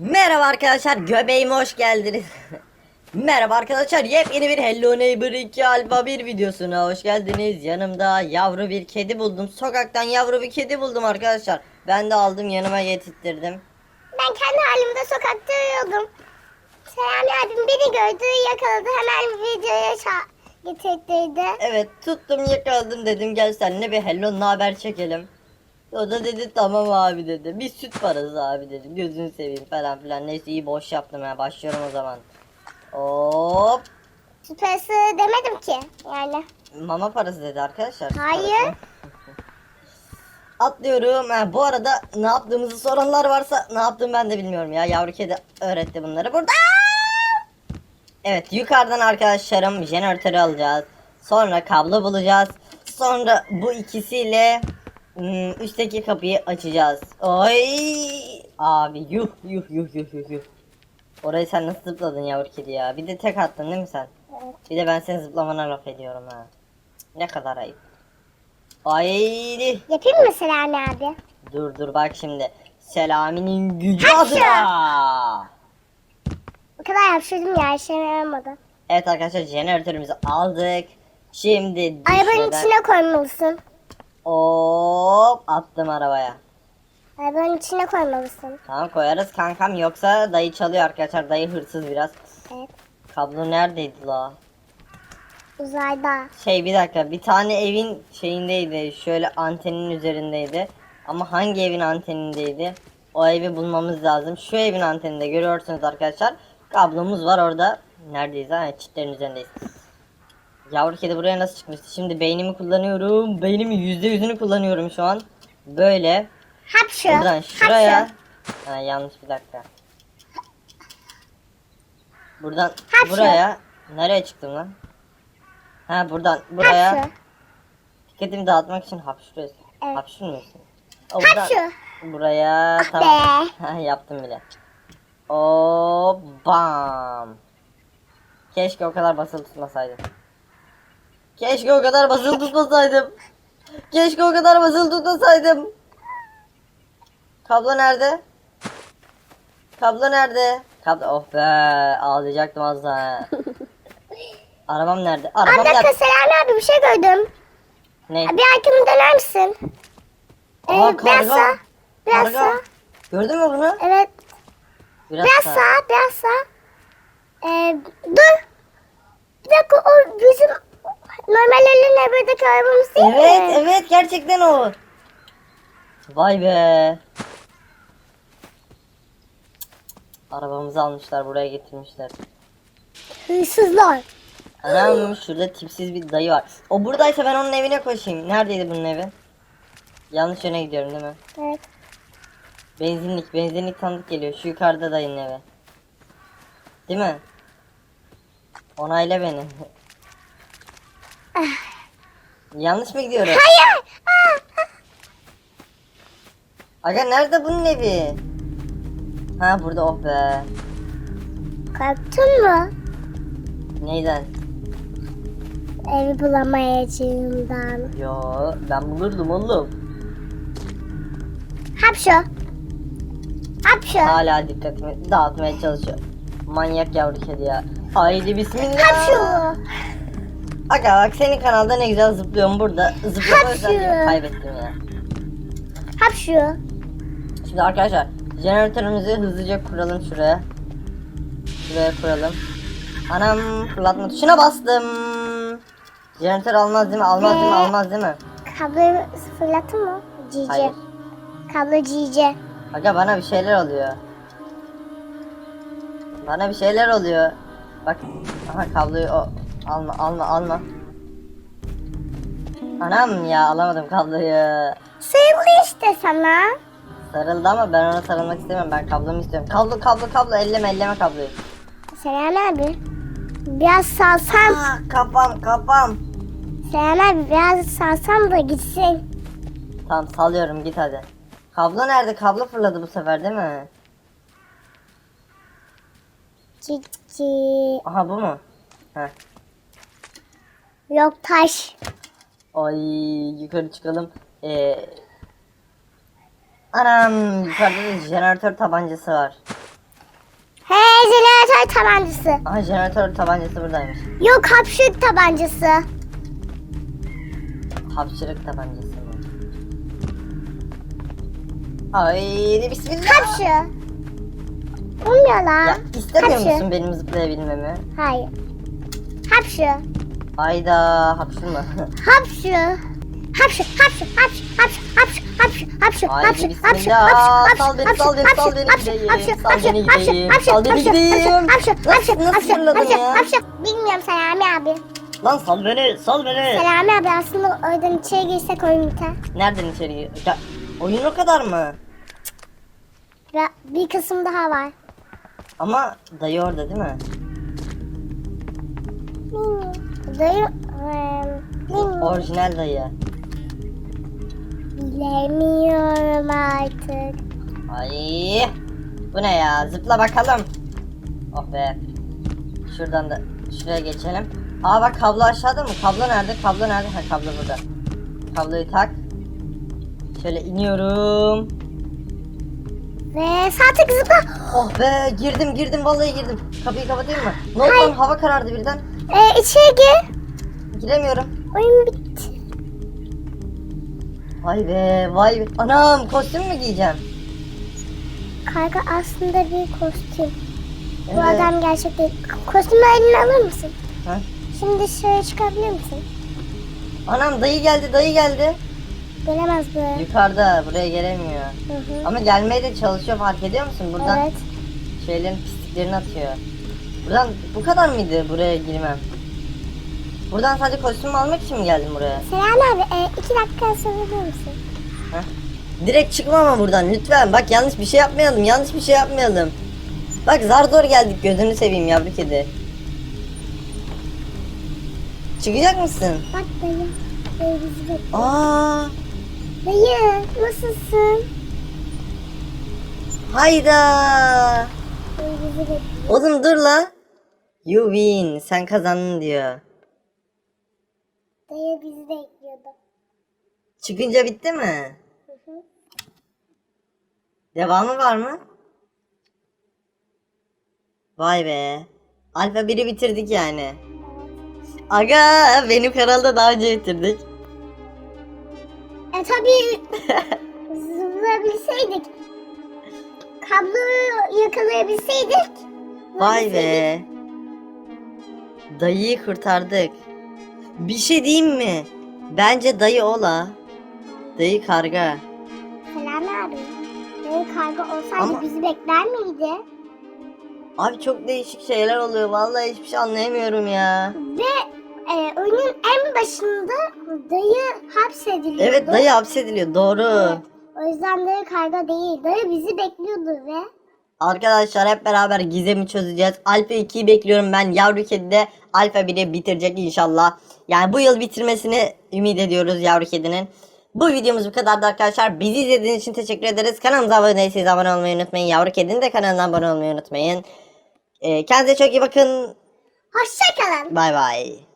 Merhaba arkadaşlar göbeğime hoş geldiniz. Merhaba arkadaşlar yepyeni bir Hello Neighbor 2 Alfa 1 videosuna hoş geldiniz. Yanımda yavru bir kedi buldum. Sokaktan yavru bir kedi buldum arkadaşlar. Ben de aldım yanıma getirttirdim. Ben kendi halimde sokakta yürüyordum. Selami abim beni gördü, yakaladı. Hemen videoya getirtirdi. Evet tuttum yakaladım dedim gel seninle bir Hello haber çekelim. O da dedi tamam abi dedi. Bir süt parası abi dedi. Gözünü seveyim falan filan. Neyse iyi boş yaptım ya. Başlıyorum o zaman. Hop. Süpersi demedim ki. Yani. Mama parası dedi arkadaşlar. Hayır. Atlıyorum. Ha, bu arada ne yaptığımızı soranlar varsa ne yaptım ben de bilmiyorum ya. Yavru kedi öğretti bunları. Burada. Evet yukarıdan arkadaşlarım jeneratörü alacağız. Sonra kablo bulacağız. Sonra bu ikisiyle hmm, üstteki kapıyı açacağız. Oy! Abi yuh yuh yuh yuh yuh yuh. Orayı sen nasıl zıpladın yavru kedi ya? Bir de tek attın değil mi sen? Bir de ben senin zıplamana laf ediyorum ha. Ne kadar ayıp. Haydi. Yapayım mı Selami abi? Dur dur bak şimdi. Selaminin gücü Haşa! adına. O kadar yapıştırdım ya, işe yaramadı. Evet arkadaşlar jeneratörümüzü aldık. Şimdi Arabanın dışarıdan- içine koymalısın. Hop attım arabaya. Arabanın içine koymalısın. Tamam koyarız kankam yoksa dayı çalıyor arkadaşlar. Dayı hırsız biraz. Evet. Kablo neredeydi la? Uzayda. Şey bir dakika bir tane evin şeyindeydi. Şöyle antenin üzerindeydi. Ama hangi evin antenindeydi? O evi bulmamız lazım. Şu evin anteninde görüyorsunuz arkadaşlar. Kablomuz var orada. Neredeyiz ha? Çitlerin üzerindeyiz. Yavru kedi buraya nasıl çıkmıştı? Şimdi beynimi kullanıyorum. Beynimin yüzde yüzünü kullanıyorum şu an. Böyle. Hapşı. Buradan şuraya. Ha, yanlış bir dakika. Buradan Hapşı. buraya. Nereye çıktım lan? Ha buradan buraya. Hapşı. Dikkatimi dağıtmak için hapşırıyorsun. Evet. Hapşırmıyorsun. O buradan Hapşı. buraya Ah tamam. Ha, yaptım bile. O bam. Keşke o kadar basılı tutmasaydım. Keşke o kadar basılı tutmasaydım. Keşke o kadar basılı tutmasaydım. Kablo nerede? Kablo nerede? Kablo oh be ağlayacaktım az daha. Arabam nerede? Abi Arabam bir dakika? Selami abi bir şey gördüm. Ne? Bir arkamı döner misin? Ee, Aa, biraz karga. sağ. Biraz Karga. sağ. Gördün mü bunu? Evet. Biraz, Biraz sağ. sağ. Biraz sağ. Ee, dur. Bir dakika o bizim normal elin buradaki arabamız değil Evet mi? evet gerçekten o. Vay be. Arabamızı almışlar buraya getirmişler. Hırsızlar. Anam şurada tipsiz bir dayı var. O buradaysa ben onun evine koşayım. Neredeydi bunun evi? Yanlış yöne gidiyorum değil mi? Evet. Benzinlik, benzinlik tanıdık geliyor. Şu yukarıda dayının evi. Değil mi? Onayla beni. Yanlış mı gidiyorum? Hayır. Aga nerede bunun evi? Ha burada oh be. Korktun mu? Neyden? Evi bulamayacağımdan. Yo ben bulurdum oğlum. Hapşo. Hapşo. Hala dikkatimi dağıtmaya çalışıyor. Manyak yavru kedi ya. Haydi bismillah. Hapşo. Aga bak senin kanalda ne güzel zıplıyorum burada. Zıplama Hapşu. özelliğimi kaybettim ya. Hapşo. Şimdi arkadaşlar jeneratörümüzü hızlıca kuralım şuraya. Şuraya kuralım. Anam fırlatma tuşuna bastım. Jeneratör almaz değil mi? Almaz değil mi? Almaz değil mi? Kabloyu fırlattın mı? Cice. Hayır. Kablo cice. Aga bana bir şeyler oluyor. Bana bir şeyler oluyor. Bak. Aha kabloyu o. Alma alma alma. Anam ya alamadım kabloyu. Sayıldı işte sana. Sarıldı ama ben ona sarılmak istemiyorum. Ben kablomu istiyorum. Kablo kablo kablo elleme elleme kabloyu. Selami abi. Biraz salsam. Ah, kafam kafam. Selami abi biraz salsam da gitsin. Tamam salıyorum git hadi. Kablo nerede? Kablo fırladı bu sefer değil mi? Cici. Aha bu mu? Heh. Yok taş. Ay yukarı çıkalım. Ee, anam yukarıda da jeneratör tabancası var. jeneratör tabancası. Aha jeneratör tabancası buradaymış. Yok hapşırık tabancası. Hapşırık tabancası mı? Haydi bismillah. Hapşı. Olmuyor lan. Ya istemiyor Hapşı. musun benim zıplayabilmemi? Hayır. Hapşı. Hayda hapşırma. Hapşı. Hapşı, hapşı, hapşı, hapşı, hapşı, hapşı, hapşı, Haydi hapşı, bismillah. hapşı, hapşı, Sal beni, sal beni, sal beni gideyim. Sal beni gideyim. Sal beni gideyim. Nasıl- nasıl fırladın ya? Bilmiyorum Selami abi. Lan sal beni, sal beni. Selami abi aslında oradan içeri girsek oyun biter. Nereden içeri gir? Oyun o kadar mı? Bir kısım daha var. Ama dayı orada değil mi? Dayı, bilmiyorum. Orijinal dayı. Bilemiyorum artık. Ay. Bu ne ya? Zıpla bakalım. Oh be. Şuradan da şuraya geçelim. Aa bak kablo aşağıda mı? Kablo nerede? Kablo nerede? Ha kablo burada. Kabloyu tak. Şöyle iniyorum. Ve sağ tık zıpla. Oh be girdim girdim vallahi girdim. Kapıyı kapatayım mı? Ne oldu hava karardı birden. Ee, içeri gir. Giremiyorum. Oyun bitti. Vay be vay be. Anam kostüm mü giyeceğim? Karga aslında bir kostüm. Bu Evet. adam gerçek değil. Kostümü eline alır mısın? Ha? Şimdi dışarı çıkabilir misin? Anam dayı geldi dayı geldi. Gelemez buraya. Yukarıda buraya gelemiyor. Hı hı. Ama gelmeye de çalışıyor fark ediyor musun? Buradan Evet. şeylerin pisliklerini atıyor. Buradan bu kadar mıydı buraya girmem? Buradan sadece kostüm almak için mi geldim buraya? Selami abi e, iki dakika sorabilir misin? Heh. Direkt çıkma ama buradan lütfen. Bak yanlış bir şey yapmayalım. Yanlış bir şey yapmayalım. Bak zar zor geldik gözünü seveyim yavru kedi. Çıkacak mısın? Bak dayı. Dayı bizi bekliyor. Aa, Dayı nasılsın? hayda. Oğlum dur la. You win. Sen kazandın diyor. Dayı bizi bekliyordu. Çıkınca bitti mi? Hı hı. Devamı var mı? Vay be. Alfa 1'i bitirdik yani. Aga benim kanalda daha önce bitirdik. E tabii zıplayabilseydik. Kabloyu yakalayabilseydik. Vay be. Dayıyı kurtardık. Bir şey diyeyim mi? Bence dayı ola. Dayı karga. Selami abi. Dayı karga olsaydı Ama- bizi bekler miydi? Abi çok değişik şeyler oluyor. Vallahi hiçbir şey anlayamıyorum ya. Ve e, oyunun en başında dayı hapsediliyordu. Evet dayı hapsediliyor. Doğru. O yüzden dayı karga değil. Dayı bizi bekliyordu ve Arkadaşlar hep beraber gizemi çözeceğiz. Alfa 2'yi bekliyorum ben. Yavru kedi de Alfa 1'i bitirecek inşallah. Yani bu yıl bitirmesini ümit ediyoruz yavru kedinin. Bu videomuz bu kadardı arkadaşlar. Bizi izlediğiniz için teşekkür ederiz. Kanalımıza abone değilseniz abone olmayı unutmayın. Yavru kedinin de kanalına abone olmayı unutmayın. Ee, kendinize çok iyi bakın. hoşçakalın. Bay bay.